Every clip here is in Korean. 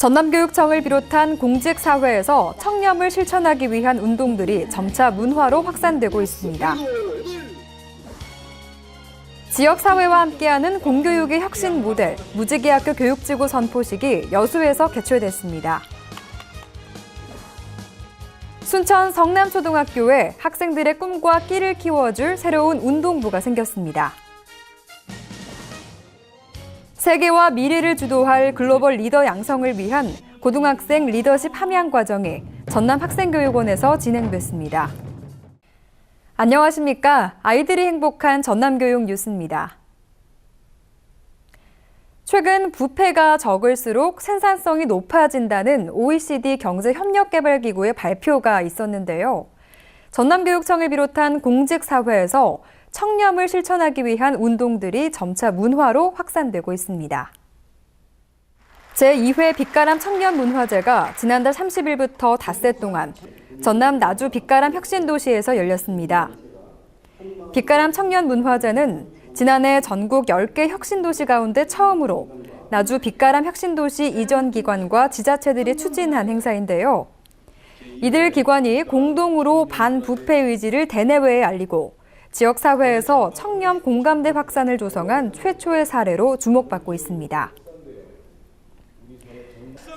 전남교육청을 비롯한 공직사회에서 청렴을 실천하기 위한 운동들이 점차 문화로 확산되고 있습니다. 지역사회와 함께하는 공교육의 혁신 모델, 무지개학교 교육지구 선포식이 여수에서 개최됐습니다. 순천 성남초등학교에 학생들의 꿈과 끼를 키워줄 새로운 운동부가 생겼습니다. 세계와 미래를 주도할 글로벌 리더 양성을 위한 고등학생 리더십 함양 과정이 전남 학생교육원에서 진행됐습니다. 안녕하십니까. 아이들이 행복한 전남교육 뉴스입니다. 최근 부패가 적을수록 생산성이 높아진다는 OECD 경제협력개발기구의 발표가 있었는데요. 전남교육청을 비롯한 공직사회에서 청렴을 실천하기 위한 운동들이 점차 문화로 확산되고 있습니다. 제2회 빛가람 청년 문화제가 지난달 30일부터 닷새 동안 전남 나주 빛가람 혁신도시에서 열렸습니다. 빛가람 청년 문화제는 지난해 전국 10개 혁신도시 가운데 처음으로 나주 빛가람 혁신도시 이전 기관과 지자체들이 추진한 행사인데요. 이들 기관이 공동으로 반부패 의지를 대내외에 알리고 지역사회에서 청렴 공감대 확산을 조성한 최초의 사례로 주목받고 있습니다.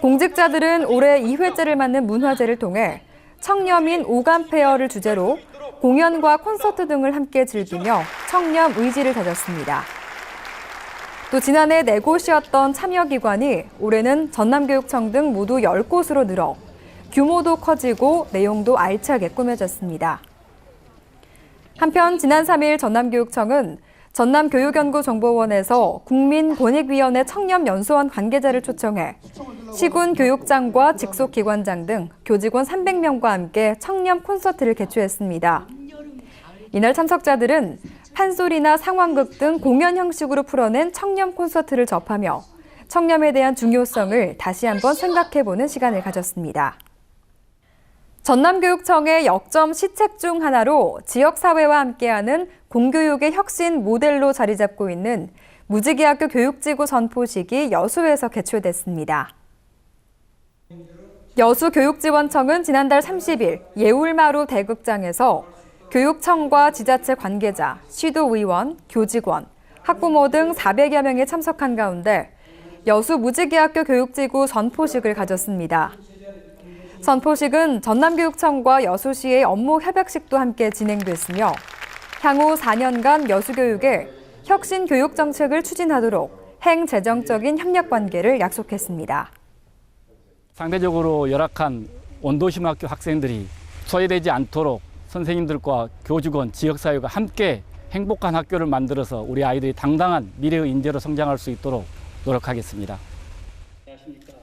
공직자들은 올해 2회째를 맞는 문화제를 통해 청렴인 오감 페어를 주제로 공연과 콘서트 등을 함께 즐기며 청렴 의지를 다졌습니다. 또 지난해 4곳이었던 참여기관이 올해는 전남교육청 등 모두 10곳으로 늘어 규모도 커지고 내용도 알차게 꾸며졌습니다. 한편 지난 3일 전남교육청은 전남교육연구정보원에서 국민권익위원회 청렴연수원 관계자를 초청해 시군 교육장과 직속기관장 등 교직원 300명과 함께 청렴 콘서트를 개최했습니다. 이날 참석자들은 판소리나 상황극 등 공연 형식으로 풀어낸 청렴 콘서트를 접하며 청렴에 대한 중요성을 다시 한번 생각해보는 시간을 가졌습니다. 전남교육청의 역점 시책 중 하나로 지역사회와 함께하는 공교육의 혁신 모델로 자리 잡고 있는 무지개학교 교육지구 선포식이 여수에서 개최됐습니다. 여수교육지원청은 지난달 30일 예울마루 대극장에서 교육청과 지자체 관계자, 시도의원, 교직원, 학부모 등 400여 명이 참석한 가운데 여수 무지개학교 교육지구 선포식을 가졌습니다. 선포식은 전남교육청과 여수시의 업무 협약식도 함께 진행됐으며 향후 4년간 여수교육에 혁신 교육 정책을 추진하도록 행재정적인 협력 관계를 약속했습니다. 상대적으로 열악한 원도심 학교 학생들이 소외되지 않도록 선생님들과 교직원, 지역사회가 함께 행복한 학교를 만들어서 우리 아이들이 당당한 미래의 인재로 성장할 수 있도록 노력하겠습니다.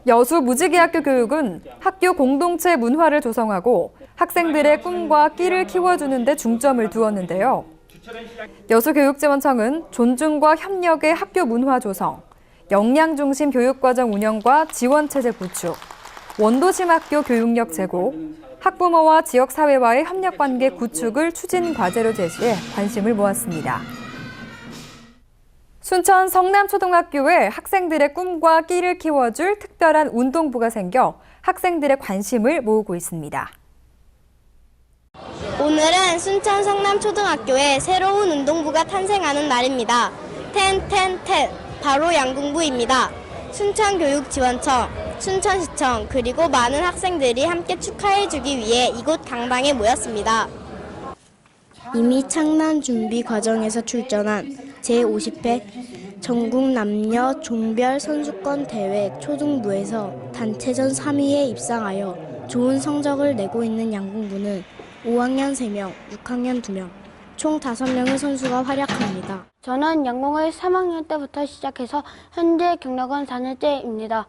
여수 무지개학교 교육은 학교 공동체 문화를 조성하고 학생들의 꿈과 끼를 키워주는 데 중점을 두었는데요. 여수교육지원청은 존중과 협력의 학교 문화 조성, 역량 중심 교육과정 운영과 지원체제 구축, 원도심 학교 교육력 제고, 학부모와 지역사회와의 협력관계 구축을 추진 과제로 제시해 관심을 모았습니다. 순천 성남초등학교에 학생들의 꿈과 끼를 키워줄 특별한 운동부가 생겨 학생들의 관심을 모으고 있습니다. 오늘은 순천 성남초등학교에 새로운 운동부가 탄생하는 날입니다. 텐텐텐 바로 양궁부입니다. 순천교육지원청, 순천시청 그리고 많은 학생들이 함께 축하해주기 위해 이곳 강당에 모였습니다. 이미 창단 준비 과정에서 출전한 제50회 전국 남녀 종별 선수권 대회 초등부에서 단체전 3위에 입상하여 좋은 성적을 내고 있는 양궁부는 5학년 3명, 6학년 2명, 총 5명의 선수가 활약합니다. 저는 양궁을 3학년 때부터 시작해서 현재 경력은 4년째입니다.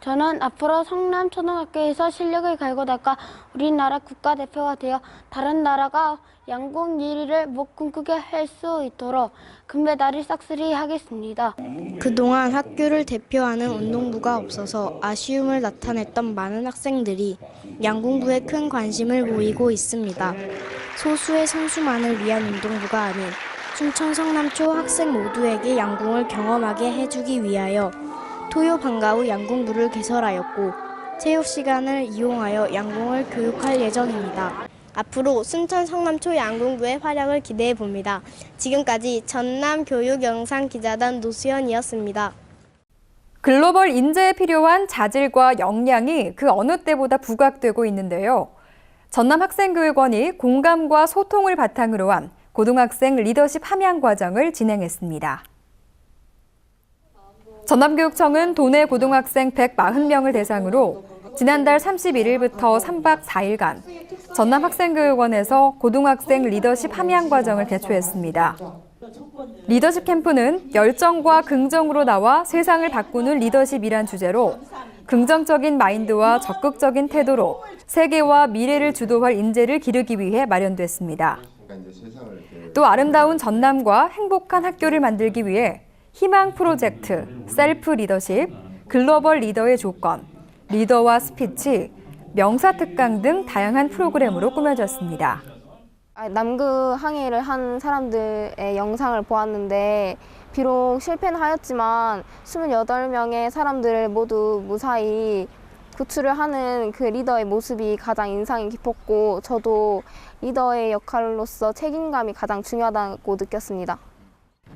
저는 앞으로 성남초등학교에서 실력을 갈고 닦아 우리나라 국가대표가 되어 다른 나라가 양궁 1위를 못 꿈꾸게 할 수 있도록 금메달을 싹쓸이 하겠습니다. 그동안 학교를 대표하는 운동부가 없어서 아쉬움을 나타냈던 많은 학생들이 양궁부에 큰 관심을 보이고 있습니다. 소수의 선수만을 위한 운동부가 아닌 순천 성남초 학생 모두에게 양궁을 경험하게 해주기 위하여 토요 방과 후 양궁부를 개설하였고 체육 시간을 이용하여 양궁을 교육할 예정입니다. 앞으로 순천 성남초 양궁부의 활약을 기대해 봅니다. 지금까지 전남 교육 영상 기자단 노수연이었습니다. 글로벌 인재에 필요한 자질과 역량이 그 어느 때보다 부각되고 있는데요. 전남 학생교육원이 공감과 소통을 바탕으로 한 고등학생 리더십 함양 과정을 진행했습니다. 전남교육청은 도내 고등학생 140명을 대상으로 지난달 31일부터 3박 4일간 전남 학생교육원에서 고등학생 리더십 함양 과정을 개최했습니다. 리더십 캠프는 열정과 긍정으로 나와 세상을 바꾸는 리더십이란 주제로 긍정적인 마인드와 적극적인 태도로 세계와 미래를 주도할 인재를 기르기 위해 마련됐습니다. 또 아름다운 전남과 행복한 학교를 만들기 위해 희망 프로젝트, 셀프 리더십, 글로벌 리더의 조건, 리더와 스피치, 명사 특강 등 다양한 프로그램으로 꾸며졌습니다. 아, 남극 항해를 한 사람들의 영상을 보았는데 비록 실패는 하였지만 28명의 사람들을 모두 무사히 구출을 하는 그 리더의 모습이 가장 인상이 깊었고 저도 리더의 역할로서 책임감이 가장 중요하다고 느꼈습니다.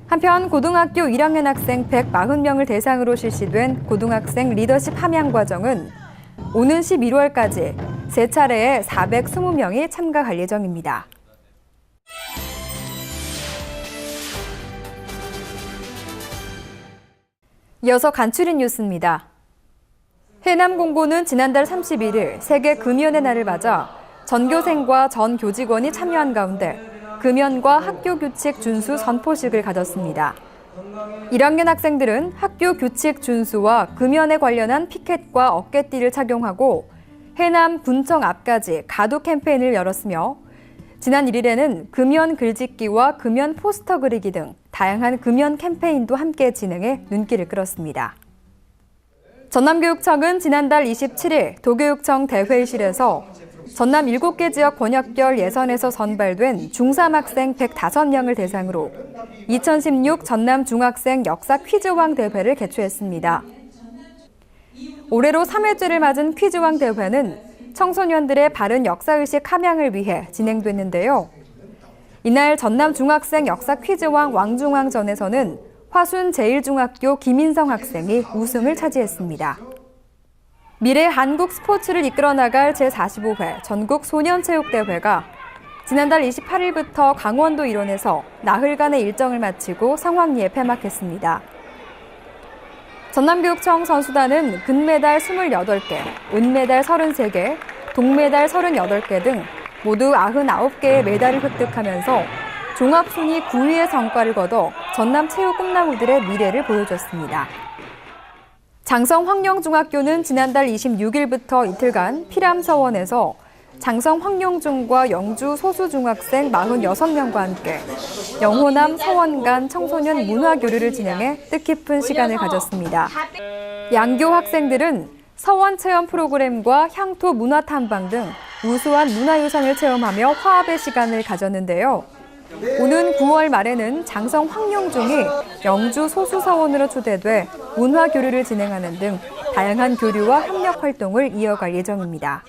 한편 고등학교 1학년 학생 140명을 대상으로 실시된 고등학생 리더십 함양 과정은 오는 11월까지 세 차례에 420명이 참가할 예정입니다. 이어서 간추린 뉴스입니다. 해남공고는 지난달 31일 세계 금연의 날을 맞아 전교생과 전 교직원이 참여한 가운데 금연과 학교 규칙 준수 선포식을 가졌습니다. 1학년 학생들은 학교 규칙 준수와 금연에 관련한 피켓과 어깨띠를 착용하고 해남 군청 앞까지 가두 캠페인을 열었으며 지난 1일에는 금연 글짓기와 금연 포스터 그리기 등 다양한 금연 캠페인도 함께 진행해 눈길을 끌었습니다. 전남교육청은 지난달 27일 도교육청 대회의실에서 전남 7개 지역 권역별 예선에서 선발된 중3 학생 105명을 대상으로 2016 전남 중학생 역사 퀴즈왕 대회를 개최했습니다. 올해로 3회째를 맞은 퀴즈왕 대회는 청소년들의 바른 역사의식 함양을 위해 진행됐는데요. 이날 전남 중학생 역사 퀴즈왕 왕중왕전에서는 화순 제1중학교 김인성 학생이 우승을 차지했습니다. 미래 한국 스포츠를 이끌어 나갈 제45회 전국 소년체육대회가 지난달 28일부터 강원도 일원에서 나흘간의 일정을 마치고 성황리에 폐막했습니다. 전남교육청 선수단은 금메달 28개, 은메달 33개, 동메달 38개 등 모두 99개의 메달을 획득하면서 종합순위 9위의 성과를 거둬 전남 체육 꿈나무들의 미래를 보여줬습니다. 장성 황령중학교는 지난달 26일부터 이틀간 피람서원에서 장성 황령중과 영주 소수 중학생 46명과 함께 영호남 서원 간 청소년 문화 교류를 진행해 뜻깊은 시간을 가졌습니다. 양교 학생들은 서원 체험 프로그램과 향토 문화 탐방 등 우수한 문화유산을 체험하며 화합의 시간을 가졌는데요. 오는 9월 말에는 장성 황룡중이 영주 소수서원으로 초대돼 문화 교류를 진행하는 등 다양한 교류와 협력 활동을 이어갈 예정입니다.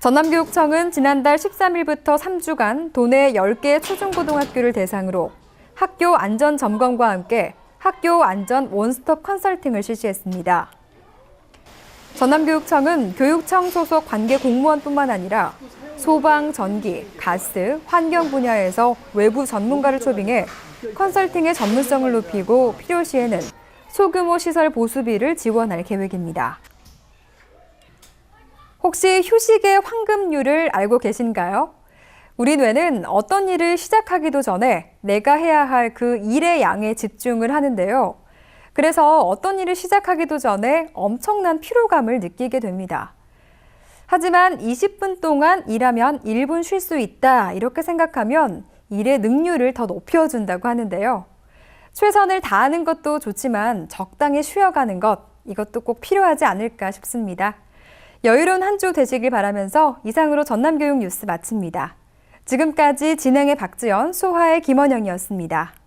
전남교육청은 지난달 13일부터 3주간 도내 10개 초중고등학교를 대상으로 학교 안전 점검과 함께 학교 안전 원스톱 컨설팅을 실시했습니다. 전남교육청은 교육청 소속 관계 공무원뿐만 아니라 소방, 전기, 가스, 환경 분야에서 외부 전문가를 초빙해 컨설팅의 전문성을 높이고 필요시에는 소규모 시설 보수비를 지원할 계획입니다. 혹시 휴식의 황금률을 알고 계신가요? 우리 뇌는 어떤 일을 시작하기도 전에 내가 해야 할 그 일의 양에 집중을 하는데요. 그래서 어떤 일을 시작하기도 전에 엄청난 피로감을 느끼게 됩니다. 하지만 20분 동안 일하면 1분 쉴 수 있다 이렇게 생각하면 일의 능률을 더 높여준다고 하는데요. 최선을 다하는 것도 좋지만 적당히 쉬어가는 것 이것도 꼭 필요하지 않을까 싶습니다. 여유로운 한 주 되시길 바라면서 이상으로 전남교육 뉴스 마칩니다. 지금까지 진행의 박지연, 소화의 김원영이었습니다.